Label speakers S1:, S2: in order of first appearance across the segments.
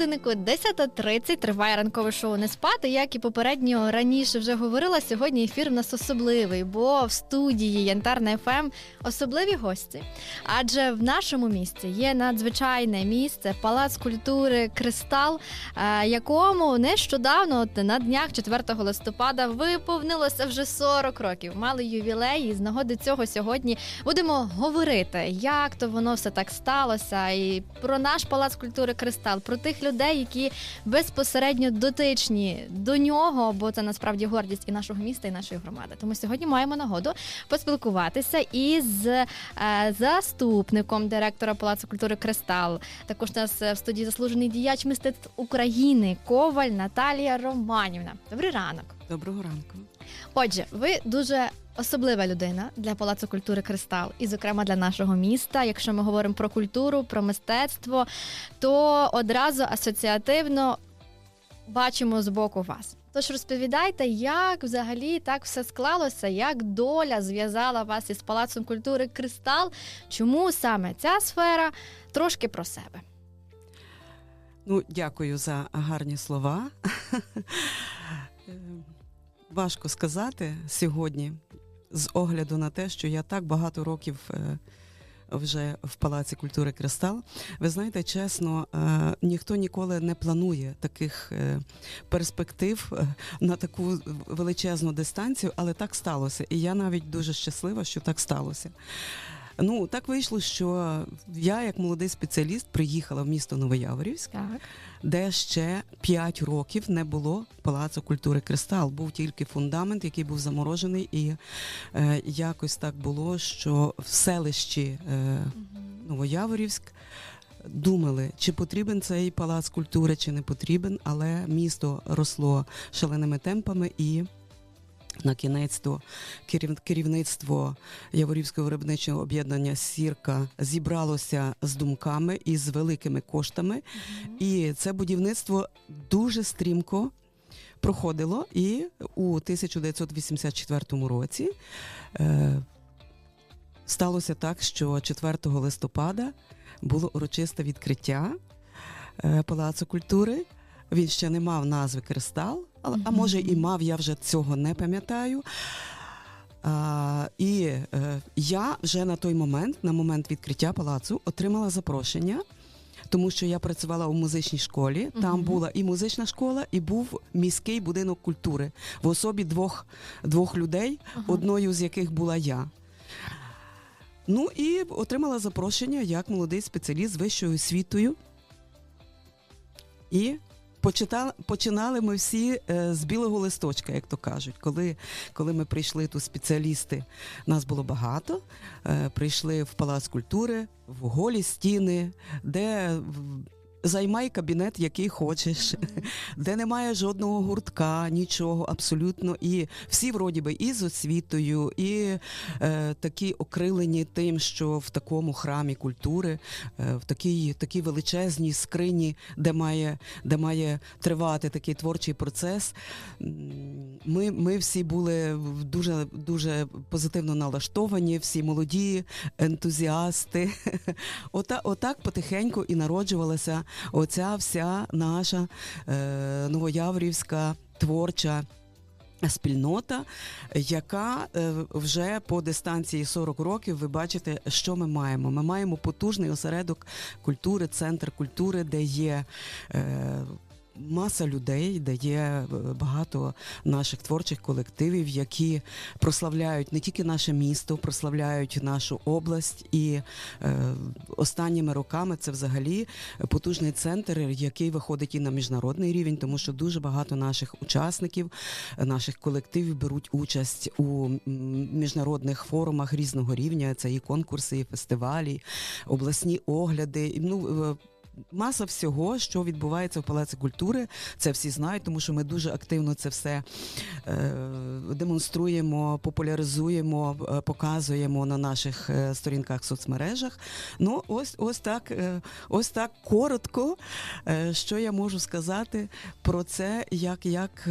S1: годиннику 10.30 триває ранкове шоу не спати. Як і попередньо раніше вже говорила. Сьогодні ефір у нас особливий, бо в студії Янтарна ФМ особливі гості. Адже в нашому місті є надзвичайне місце Палац культури Кристал, е, якому нещодавно, от на днях 4 листопада, виповнилося вже 40 років. Мали ювілей, і з нагоди цього сьогодні будемо говорити, як то воно все так сталося, і про наш палац культури Кристал, про тих людей, які безпосередньо дотичні до нього, бо це насправді гордість і нашого міста, і нашої громади. Тому сьогодні маємо нагоду поспілкуватися із е, заступником директора Палацу культури Кристал. Також у нас е, в студії заслужений діяч мистецтв України Коваль Наталія Романівна. Добрий ранок.
S2: Доброго ранку.
S1: Отже, ви дуже особлива людина для Палацу культури Кристал, і, зокрема, для нашого міста. Якщо ми говоримо про культуру, про мистецтво, то одразу асоціативно бачимо з боку вас. Тож розповідайте, як взагалі так все склалося, як доля зв'язала вас із Палацом культури Кристал, чому саме ця сфера? Трошки про себе.
S2: Ну, дякую за гарні слова. Е, Важко сказати сьогодні, з огляду на те, що я так багато років е, вже в Палаці культури Кристал. Ви знаєте, чесно, е, ніхто ніколи не планує таких е, перспектив на таку величезну дистанцію, але так сталося. І я навіть дуже щаслива, що так сталося. Ну, так вийшло, що я, як молодий спеціаліст, приїхала в місто Новояворівськ,
S1: Так.
S2: де ще 5 років не було Палацу культури Кристал. Був тільки фундамент, який був заморожений, і е, якось так було, що в селищі е, Новояворівськ думали, чи потрібен цей палац культури, чи не потрібен, але місто росло шаленими темпами і. На кінець то керівництво Яворівського виробничого об'єднання Сірка зібралося з думками і з великими коштами. І це будівництво дуже стрімко проходило. І у 1984 році е, сталося так, що 4 листопада було урочисте відкриття е, Палацу культури. Він ще не мав назви Кристал, але, а може і мав, я вже цього не пам'ятаю. А, і е, я вже на той момент, на момент відкриття палацу, отримала запрошення, тому що я працювала у музичній школі. Там
S1: Мгм.
S2: була і музична школа, і був міський будинок культури в особі двох, двох людей,
S1: Ага.
S2: одною з яких була я. Ну і отримала запрошення як молодий спеціаліст з вищою освітою. І почитали, починали ми всі е, з білого листочка, як то кажуть. Коли, коли ми прийшли тут спеціалісти, нас було багато. Е, прийшли в Палац культури, в голі стіни, де займай кабінет, який хочеш, де немає жодного гуртка, нічого абсолютно. І всі вроді би і з освітою, і е, такі окрилені тим, що в такому храмі культури, е, в такій, такій величезній скрині, де має, де має тривати такий творчий процес. Ми, ми всі були дуже, дуже позитивно налаштовані, всі молоді ентузіасти. Ота, отак потихеньку і народжувалася оця вся наша е, новояврівська творча. Спільнота, яка е, вже по дистанції 40 років, ви бачите, що ми маємо. Ми маємо потужний осередок культури, центр культури, де є е, маса людей, де є е, багато наших творчих колективів, які прославляють не тільки наше місто, прославляють нашу область. І е, останніми роками це взагалі потужний центр, який виходить і на міжнародний рівень, тому що дуже багато наших учасників, наших колективів беруть участь у міжнародних форумах різного рівня. Це і конкурси, і фестивалі, обласні огляди. Ну е, Маса всього, що відбувається в Палаці культури, це всі знають, тому що ми дуже активно це все е, демонструємо, популяризуємо, е, показуємо на наших е, сторінках в соцмережах. Ну, ось ось так, е, ось так коротко, що я можу сказати про це, як, як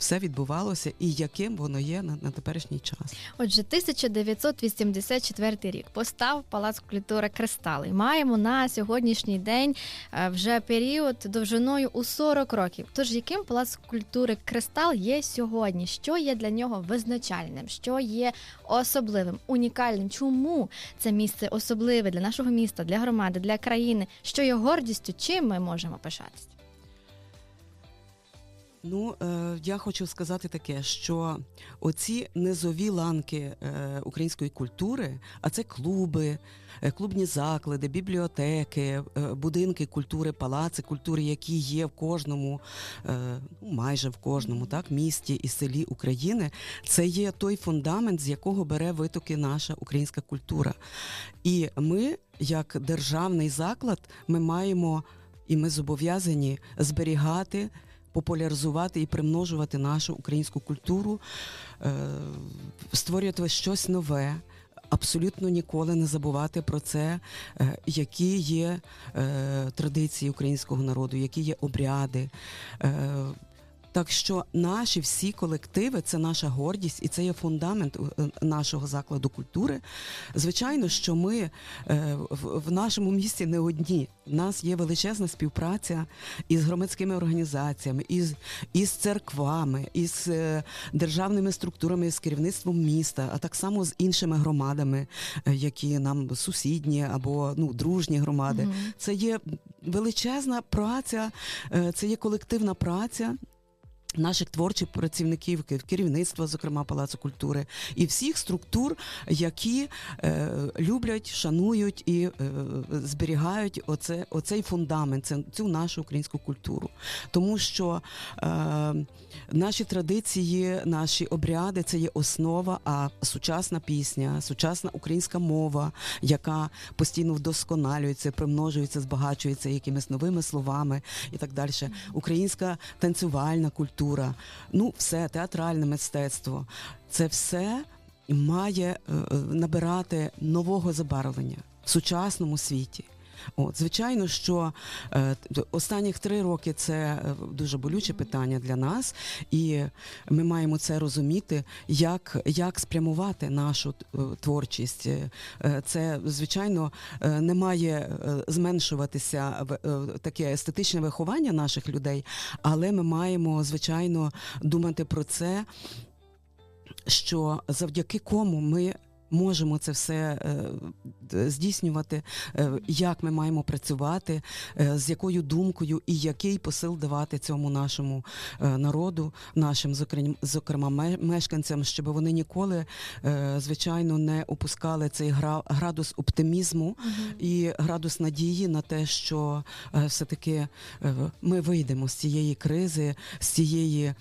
S2: все відбувалося і яким воно є на, на теперішній час.
S1: Отже, 1984 рік постав Палац культури Кристали. Маємо на сьогоднішній день е, вже період довжиною у 40 років. Тож яким Палац культури Кристал є сьогодні? Що є для нього визначальним? Що є особливим, унікальним? Чому це місце особливе для нашого міста, для громади, для країни? Що є гордістю? Чим ми можемо пишатися?
S2: Ну, е, я хочу сказати таке, що оці низові ланки е, української культури, а це клуби, е, клубні заклади, бібліотеки, е, будинки культури, палаци культури, які є в кожному, е, ну, майже в кожному так, місті і селі України, це є той фундамент, з якого бере витоки наша українська культура. І ми, як державний заклад, ми маємо і ми зобов'язані зберігати популяризувати і примножувати нашу українську культуру, е, створювати щось нове. Абсолютно ніколи не забувати про це, е, які є е, традиції українського народу, які є обряди. Так що наші всі колективи це наша гордість і це є фундамент е, нашого закладу культури. Звичайно, що ми е, в нашому місті не одні. У нас є величезна співпраця із громадськими організаціями, із, із церквами, із е, державними структурами, з керівництвом міста, а так само з іншими громадами, які нам сусідні або ну дружні громади.
S1: Мгм.
S2: Це є величезна праця, це є колективна праця. Наших творчих працівників, кер- керівництва, зокрема Палацу культури, і всіх структур, які е, люблять, шанують і е, зберігають оце, оцей фундамент, цю нашу українську культуру. Тому що е, наші традиції, наші обряди це є основа, а сучасна пісня, сучасна українська мова, яка постійно вдосконалюється, примножується, збагачується якимись новими словами і так далі. Українська танцювальна культура, ну все, театральне мистецтво. Це все має е, е, набирати нового забарвлення в сучасному світі. От, звичайно, що е, останніх три роки це е, дуже болюче питання для нас, і ми маємо це розуміти, як, як спрямувати нашу е, творчість. Е, Це, звичайно, не має зменшуватися в- таке естетичне виховання наших людей, але ми маємо, звичайно, думати про це, що завдяки кому ми. Можемо це все е, здійснювати, е, як ми маємо працювати, е, з якою думкою і який посил давати цьому нашому народу, нашим зокрем- зокрема мешканцям, щоб вони ніколи, звичайно, не опускали цей гра- градус оптимізму і градус надії на те, що все-таки ми вийдемо з цієї кризи, з цієї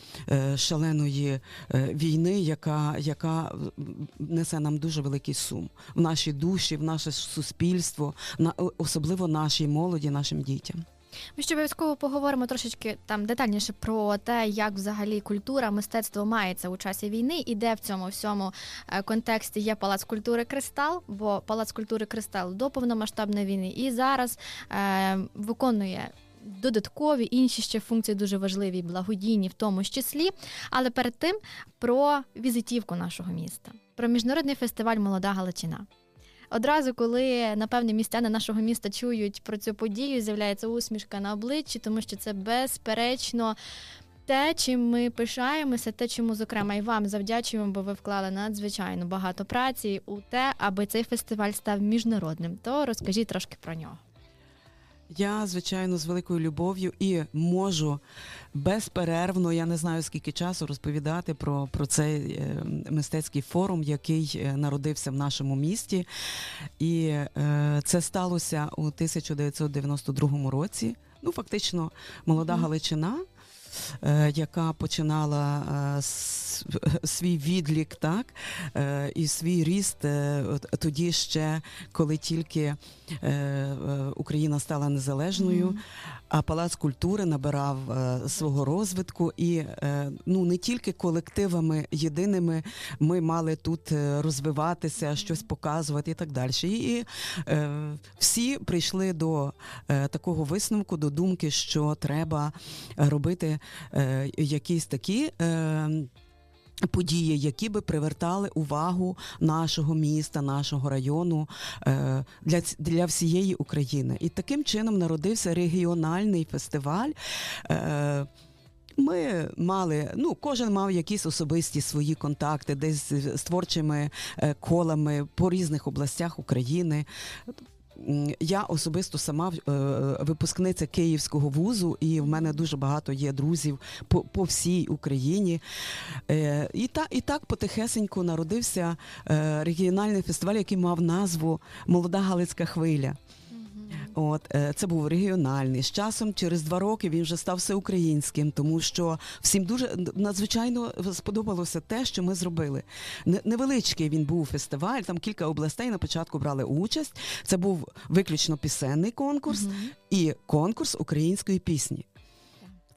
S2: шаленої війни, яка, яка несе нам дуже великий сум в нашій душі, в наше суспільство, на особливо нашій молоді, нашим дітям.
S1: Ми ще обов'язково поговоримо трошечки там детальніше про те, як взагалі культура, мистецтво мається у часі війни, і де в цьому всьому е, контексті є палац культури Кристал, бо палац культури Кристал до повномасштабної війни і зараз е, виконує. Додаткові інші ще функції дуже важливі, благодійні в тому числі. Але перед тим про візитівку нашого міста, про міжнародний фестиваль Молода Галичина. Одразу, коли напевне містяни нашого міста чують про цю подію, з'являється усмішка на обличчі, тому що це безперечно. Те, чим ми пишаємося, те, чому, зокрема, і вам завдячуємо, бо ви вклали надзвичайно багато праці у те, аби цей фестиваль став міжнародним. То розкажіть трошки про нього.
S2: Я, звичайно, з великою любов'ю і можу безперервно, я не знаю скільки часу, розповідати про, про цей е, мистецький форум, який е, народився в нашому місті. І е, це сталося у 1992 році. Ну, фактично, молода. Галичина. Е, Яка починала е, свій відлік, так е, і свій ріст тоді ще, коли тільки Україна стала незалежною,
S1: Мгм.
S2: а палац культури набирав свого розвитку, і ну не тільки колективами єдиними ми мали тут розвиватися, щось показувати і так далі. І всі прийшли до такого висновку, до думки, що треба робити е, якісь такі. Е, Події, які би привертали увагу нашого міста, нашого району е, для, для всієї України. І таким чином народився регіональний фестиваль. Е, ми мали, ну кожен мав якісь особисті свої контакти, десь з творчими е, колами по різних областях України. Я особисто сама е, випускниця Київського вузу, і в мене дуже багато є друзів по, по всій Україні. Е, І, та, і так потихесеньку народився е, регіональний фестиваль, який мав назву Молода Галицька хвиля. От е, це був регіональний. З часом, через два роки, він вже став всеукраїнським, тому що всім дуже надзвичайно сподобалося те, що ми зробили. Невеличкий він був фестиваль, там кілька областей на початку брали участь. Це був виключно пісенний конкурс
S1: Мгм.
S2: і конкурс української пісні.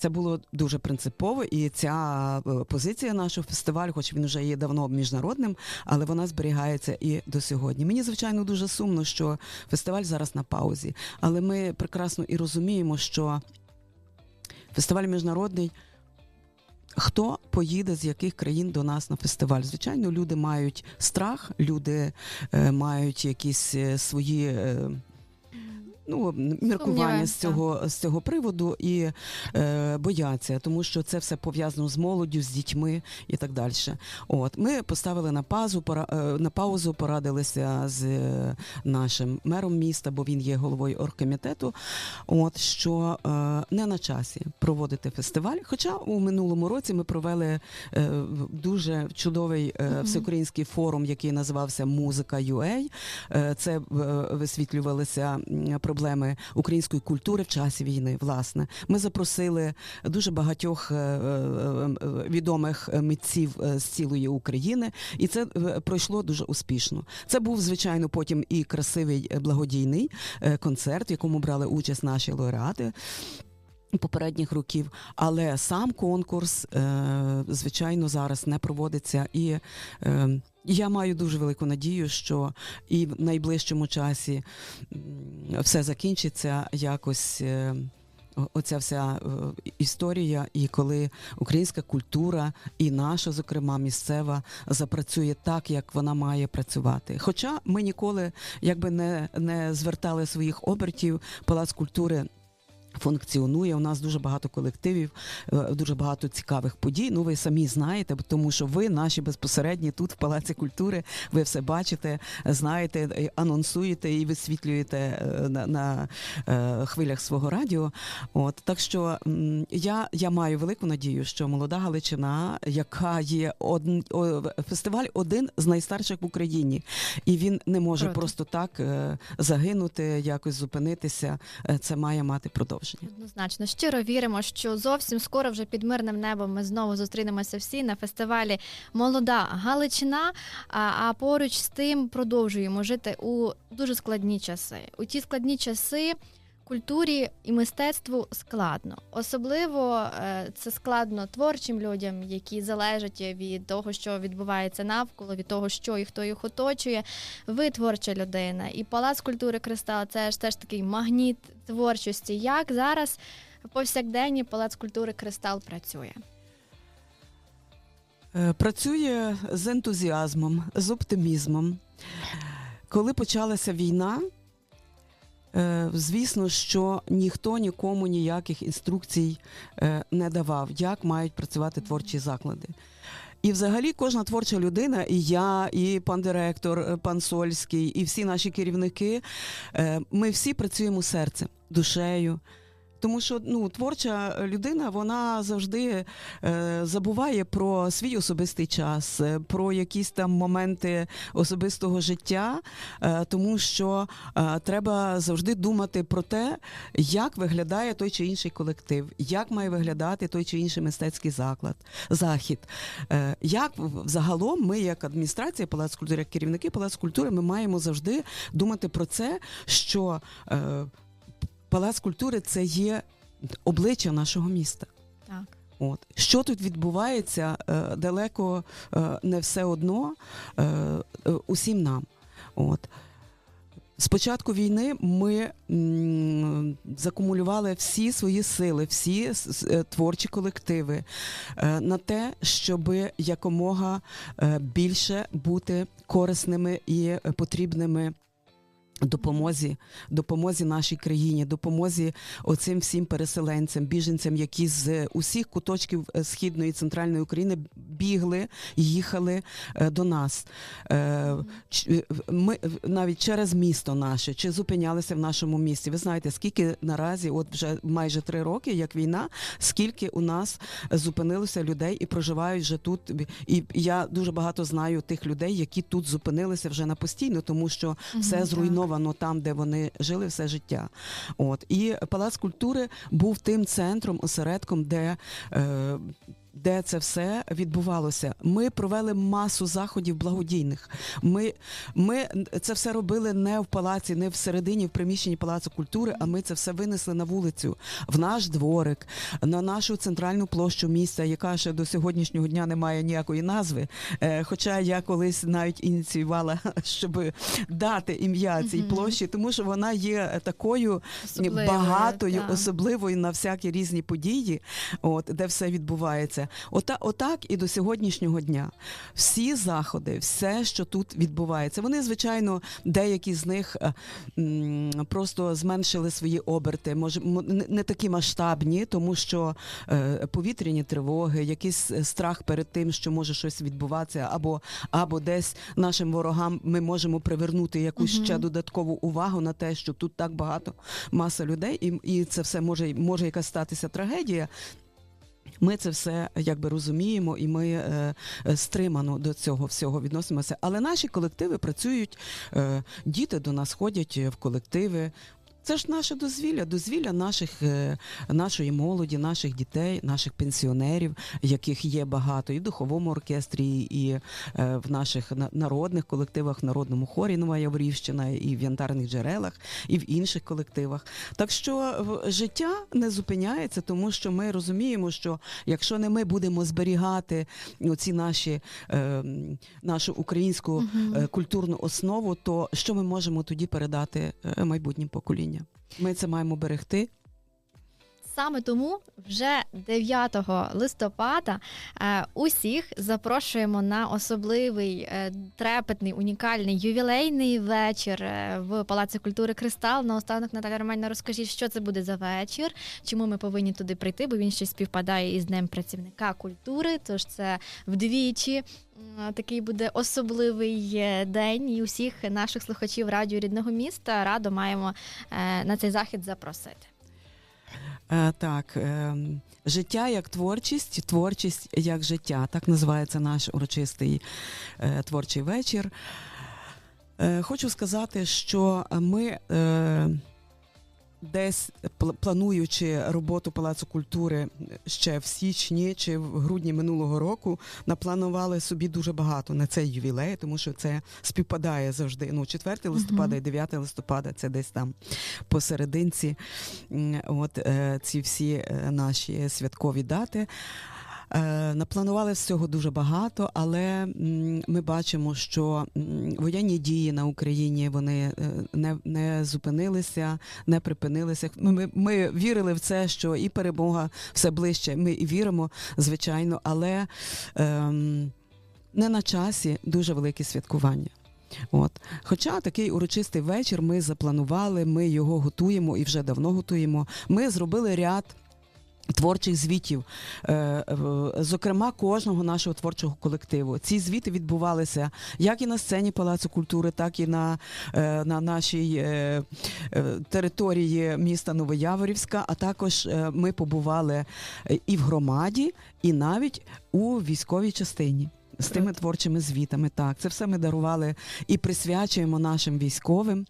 S2: Це було дуже принципово, і ця е, позиція нашого фестивалю, хоч він вже є давно міжнародним, але вона зберігається і до сьогодні. Мені звичайно дуже сумно, що фестиваль зараз на паузі, але ми прекрасно і розуміємо, що фестиваль міжнародний. Хто поїде з яких країн до нас на фестиваль? Звичайно, люди мають страх, люди е, мають якісь е, свої е, ну, міркування з цього, з цього приводу і е, бояться, тому що це все пов'язано з молоддю, з дітьми і так далі. От ми поставили на паузу, пора, е, на паузу, порадилися з е, нашим мером міста, бо він є головою оргкомітету. От що е, не на часі проводити фестиваль. Хоча у минулому році ми провели е, дуже чудовий е, всеукраїнський форум, який називався Музика UA. Е, Це е, висвітлювалися м, проблеми української культури в часі війни. Власне, ми запросили дуже багатьох е, е, е, відомих митців з цілої України, і це пройшло дуже успішно. Це був звичайно потім і красивий благодійний концерт, в якому брали участь наші лауреати. Попередніх років, але сам конкурс, звичайно, зараз не проводиться, і я маю дуже велику надію, що і в найближчому часі все закінчиться якось. Е, Оця вся е, історія, і коли українська культура і наша, зокрема, місцева, запрацює так, як вона має працювати. Хоча ми ніколи якби не, не звертали своїх обертів, палац культури функціонує. У нас дуже багато колективів, е, дуже багато цікавих подій. Ну, ви самі знаєте, тому що ви наші безпосередні тут в Палаці культури. Ви все бачите, знаєте, анонсуєте і висвітлюєте е, на, на е, хвилях свого радіо. От так що я, я маю велику надію, що молода Галичина, яка є один о, фестиваль, один з найстарших в Україні, і він не може
S1: Круто.
S2: просто так загинути, якось зупинитися. Це має мати продовження.
S1: Однозначно, щиро віримо, що зовсім скоро вже під мирним небом ми знову зустрінемося всі на фестивалі Молода Галичина. А, а поруч з тим продовжуємо жити у дуже складні часи. У ті складні часи. Культурі і мистецтву складно, особливо е, це складно творчим людям, які залежать від того, що відбувається навколо, від того, що і хто їх оточує. Ви творча людина, і палац культури Кристал це ж теж такий магніт творчості. Як зараз повсякденні палац культури Кристал працює?
S2: Е, Працює з ентузіазмом, з оптимізмом. Коли почалася війна, звісно, що ніхто нікому ніяких інструкцій е, не давав, як мають працювати творчі заклади. І взагалі кожна творча людина, і я, і пан директор, е, пан Сольський, і всі наші керівники, е, ми всі працюємо серцем, душею. Тому що ну, творча людина вона завжди е, забуває про свій особистий час, е, про якісь там моменти особистого життя, е, тому що е, треба завжди думати про те, як виглядає той чи інший колектив, як має виглядати той чи інший мистецький заклад, захід. Е, як в- загалом ми, як адміністрація Палац культури, як керівники Палац культури, ми маємо завжди думати про це, що е, Палац культури це є обличчя нашого міста.
S1: Так.
S2: От що тут відбувається, е, далеко е, не все одно е, усім нам. От З початку війни ми закумулювали всі свої сили, всі творчі колективи на те, щоб якомога більше бути корисними і потрібними. Допомозі, допомозі нашій країні, допомозі оцим всім переселенцям, біженцям, які з усіх куточків е, східної і центральної України бігли, їхали е, до нас. Е, е, Ми навіть через місто наше чи зупинялися в нашому місті. Ви знаєте, скільки наразі, от вже майже три роки, як війна, скільки у нас зупинилося людей і проживають вже тут. І я дуже багато знаю тих людей, які тут зупинилися вже на постійно, тому що все зруйновано там, де вони жили все життя. От і палац культури був тим центром, осередком, де. Е, де це все відбувалося. Ми провели масу заходів благодійних. Ми, ми це все робили не в палаці, не всередині, в приміщенні палацу культури, а ми це все винесли на вулицю, в наш дворик, на нашу центральну площу міста, яка ще до сьогоднішнього дня не має ніякої назви. Е, Хоча я колись навіть ініціювала, щоб дати ім'я цій площі, тому що вона є такою
S1: Особливою,
S2: багатою,
S1: так.
S2: особливою на всякі різні події, от де все відбувається. Ота, отак і до сьогоднішнього дня. Всі заходи, все, що тут відбувається, вони звичайно, деякі з них е, просто зменшили свої оберти, може не- такі масштабні, тому що е, повітряні тривоги, якийсь е, страх перед тим, що може щось відбуватися, або, або десь нашим ворогам ми можемо привернути якусь
S1: Мгм.
S2: ще додаткову увагу на те, що тут так багато маса людей, і, і це все може, може якась статися трагедія. Ми це все якби розуміємо, і ми е, е, стримано до цього всього відносимося. Але наші колективи працюють, е, діти до нас ходять в колективи. Це ж наше дозвілля, дозвілля наших, е, нашої молоді, наших дітей, наших пенсіонерів, яких є багато і в духовому оркестрі, і е, в наших народних колективах, в народному хорі Нова Яворівщина, і в янтарних джерелах, і в інших колективах. Так що життя не зупиняється, тому що ми розуміємо, що якщо не ми будемо зберігати ці наші е, нашу українську культурну основу, то що ми можемо тоді передати майбутнім поколінням? Ми це маємо берегти.
S1: Саме тому вже 9 листопада е, усіх запрошуємо на особливий е, трепетний, унікальний ювілейний вечір е, в Палаці культури Кристал. Наостанок Наталя Романівна, розкажіть, що це буде за вечір, чому ми повинні туди прийти, бо він ще співпадає із Днем працівника культури. Тож це вдвічі. Такий буде особливий день, і усіх наших слухачів радіо рідного міста радо маємо на цей захід запросити.
S2: Е, Так, е, життя як творчість, творчість як життя. Так називається наш урочистий е, творчий вечір. Е, Хочу сказати, що ми. Десь плануючи роботу Палацу культури ще в січні чи в грудні минулого року, напланували собі дуже багато на цей ювілей, тому що це співпадає завжди. Ну, 4 листопада і 9 листопада це десь там посерединці. От е, ці всі е, наші святкові дати. Е, Напланували всього дуже багато, але ми бачимо, що воєнні дії на Україні вони е, не, не зупинилися, не припинилися. Ми, ми, ми вірили в це, що і перемога все ближче. Ми і віримо, звичайно, але ем, не на часі дуже велике святкування. От. Хоча такий урочистий вечір ми запланували, ми його готуємо і вже давно готуємо. Ми зробили ряд. Творчих звітів, е, зокрема кожного нашого творчого колективу. Ці звіти відбувалися як і на сцені Палацу культури, так і на, е, на нашій е, території міста Новояворівська. А також ми побували і в громаді, і навіть у військовій частині. З тими творчими звітами, так це все ми дарували і присвячуємо нашим військовим,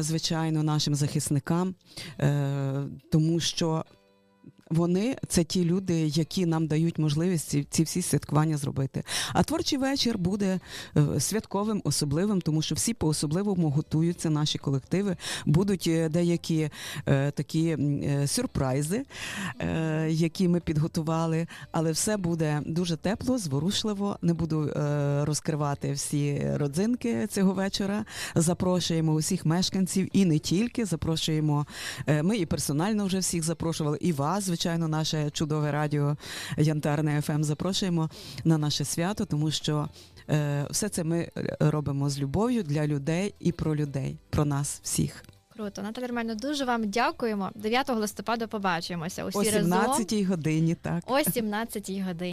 S2: звичайно, нашим захисникам, тому що вони це ті люди, які нам дають можливість ці, ці всі святкування зробити. А творчий вечір буде е, святковим, особливим, тому що всі по-особливому готуються наші колективи. Будуть е, деякі е, такі е, сюрпризи, е, які ми підготували. Але все буде дуже тепло, зворушливо. Не буду е, розкривати всі родзинки цього вечора. Запрошуємо усіх мешканців і не тільки. Запрошуємо. Ми і персонально вже всіх запрошували, і вас, звичайно, наше чудове радіо Янтарне ФМ запрошуємо на наше свято, тому що е, все це ми робимо з любов'ю для людей і про людей, про нас всіх.
S1: Круто, Наталя Романівна, дуже вам дякуємо. 9 листопада побачимося. Усі
S2: О
S1: разом
S2: годині, так.
S1: о 17 годині.